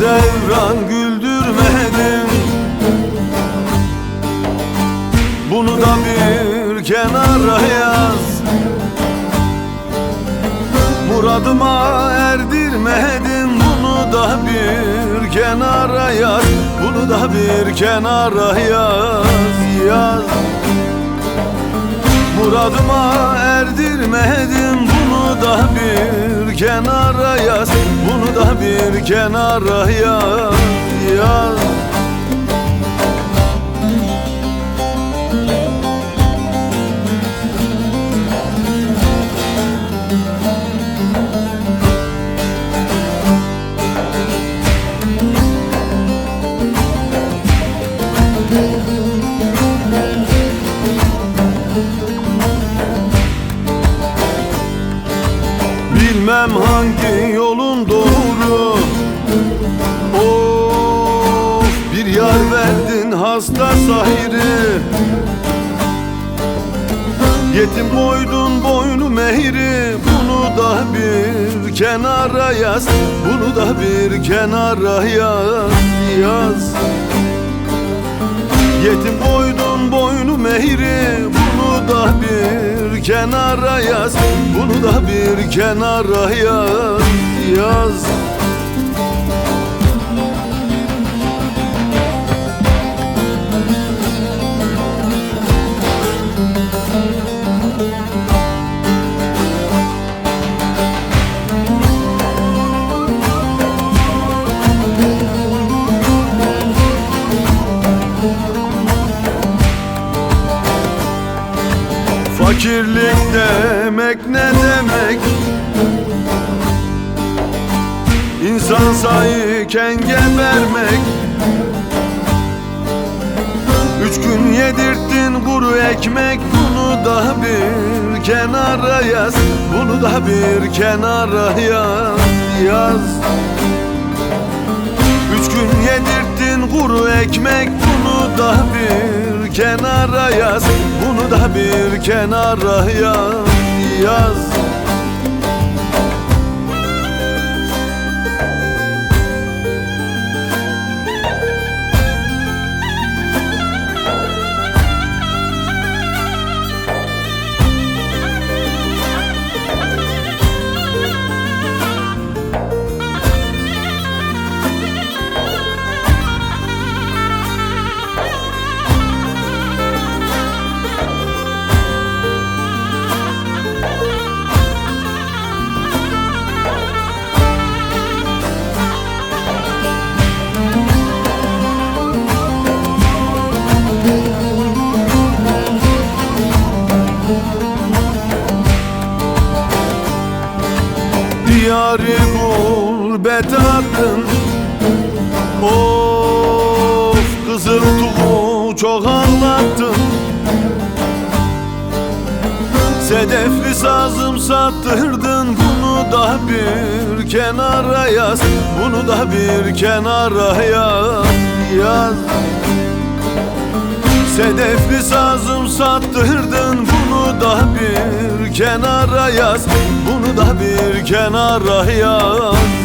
Devran güldürmedin Bunu da bir kenara yaz. Muradıma erdirmedin Bunu da bir kenara yaz. Bunu da bir kenara yaz Yaz. Muradıma erdirmedin Bunu da bir kenara yaz bir kenara yaz Yaz Bilmem hangi yolun hasta sahiri. Yetim koydun boynu mehri Bunu da bir kenara yaz. Bunu da bir kenara yaz Yaz. Yetim koydun boynu mehri Bunu da bir kenara yaz. Bunu da bir kenara yaz Yaz Fakirlik demek ne demek? İnsan sayıken gebermek. Üç gün yedirttin kuru ekmek Bunu da bir kenara yaz. Bunu da bir kenara yaz Yaz. Üç gün yedirttin kuru ekmek Bunu da bir kenara yaz. Bunu da bir kenara yaz. Yaz Diyarı gurbet attın Of kızıl tuğu çok anlattın. Sedefli sazım sattırdın Bunu da bir kenara yaz. Bunu da bir kenara yaz Yaz. Sedefli sazım sattırdın Bunu da bir kenara yaz. Bunu da bir kenara yaz